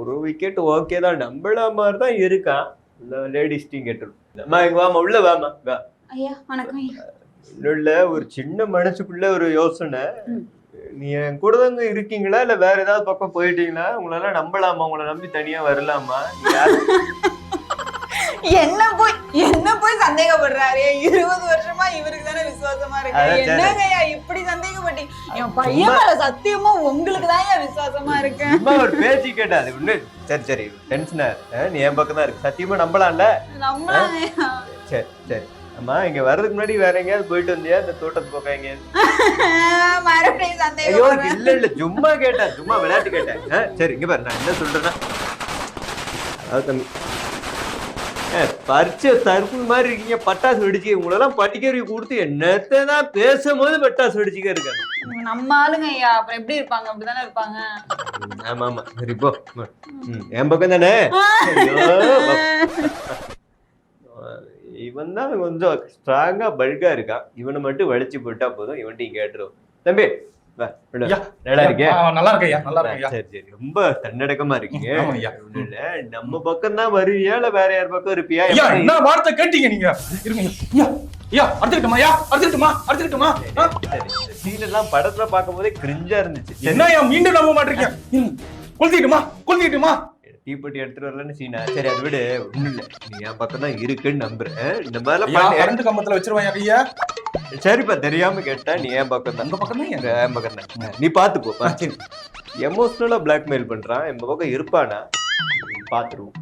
ஒரு wicket okay தான். நம்மள மாதிரி தான் இருக்கான் லேடிஸ் டீம் கேட்டு. அம்மா இங்க வாமா உள்ள வாமா வா. ஐயா வணக்கம் உள்ள ஒரு சின்ன மனசுக்குள்ள ஒரு யோசனை. நீ என் கூட தாங்க இருக்கீங்களா? இல்ல வேற ஏதாவது பக்கம் போயிட்டீங்களா? உங்களால நம்பலாமா? உங்களை நம்பி தனியா வரலாமா? என்ன போய் என்ன போய் சந்தேகப்படுறாரு? இருபது வருஷமா இவருக்கு தானே விசுவாசமா இருக்கு. அதான் சரி. என்னங்க ஐயா இப்படி சந்தேகப்பட்டீங்க? என் பையன் மேல சத்தியமா உங்களுக்கு தான் விசுவாசமா இருக்கேன் சும்மா ஒரு பேச்சு கேட்டா அது ஒண்ணு சரி சரி டென்ஷனா நீ என் பக்கம் தான் இருக்கு. சத்தியமா நம்பலாம்ல? நம்பலாம். சரி சரி. அம்மா இங்க வர்றதுக்கு முன்னாடி வேற எங்கேயாவது போயிட்டு வந்தியா? இந்த தோட்டத்து பக்கம் எங்கேயாவது? மறுபடியும் ஐயோ இல்ல இல்ல. சும்மா கேட்டேன். சும்மா விளையாட்டு கேட்டேன். சரி இங்க பாரு. நான் என்ன சொல்றேன்னா அதாவது பரிச்சை தருப்பு மாதிரி இருக்கீங்க பட்டாசு வெடிச்சு உங்களெல்லாம் படிக்கிறதுக்கு கொடுத்து என்னத்தை தான் பேசும்போது பட்டாசு வெடிச்சுக்க இருக்காங்க. நம்ம ஆளுங்க ஐயா அப்புறம் எப்படி இருப்பாங்க? அப்படிதானே இருப்பாங்க. ஆமா ஆமா. சரி போ. என் பக்கம் தானே? இவன் தான் கொஞ்சம் ஸ்ட்ராங்கா பல்கா இருக்கான். இவனை மட்டும் வலிச்சு போட்டா போதும். இவன்ட்டையும் கேட்டுரும். தம்பி நல்லா இருக்கேன் நல்லா இருக்கேன் ஐயா. சரி சரி. ரொம்ப தன்னடக்கமா இருக்கீங்க. ஆமா ஐயா. ஒண்ணும் இல்ல நம்ம பக்கம் தான் வருவியா இல்ல வேற யார் பக்கம் இருப்பியா? என்ன வார்த்தை கேட்டீங்க நீங்க? இருங்க ஐயா. அறுத்துக்கிட்டுமா ஐயா? அறுத்துக்கிட்டுமா அறுத்துக்கிட்டுமா? சீன் எல்லாம் படத்துல பார்க்கும் போதே கிரிஞ்சா இருந்துச்சு. என்ன ஐயா மீண்டும் நம்ப மாட்டீங்க இருங்க கொளுத்திட்டுமா கொளுத்திட்டுமா? தீப்பெட்டி எடுத்துட்டு வரலன்னு சீனா. சரி அதை விடு. ஒண்ணும் இல்ல. நீ என் பக்கம் தான் இருக்குன்னு நம்புறேன். இந்த மாதிரிலாம். கரண்ட் கம்பத்துல வச்சிருவாங்க ஐயா. சரிப்பா தெரியாம கேட்டா நீ ஏன் பக்கம் தான் உங்க பக்கம் தான் எங்க? என் பக்கம் தான் நீ பாத்துக்கோ எமோஷனலா பிளாக்மெயில் பண்றான் என் பக்கம் இருப்பானா? பாத்துருவோம்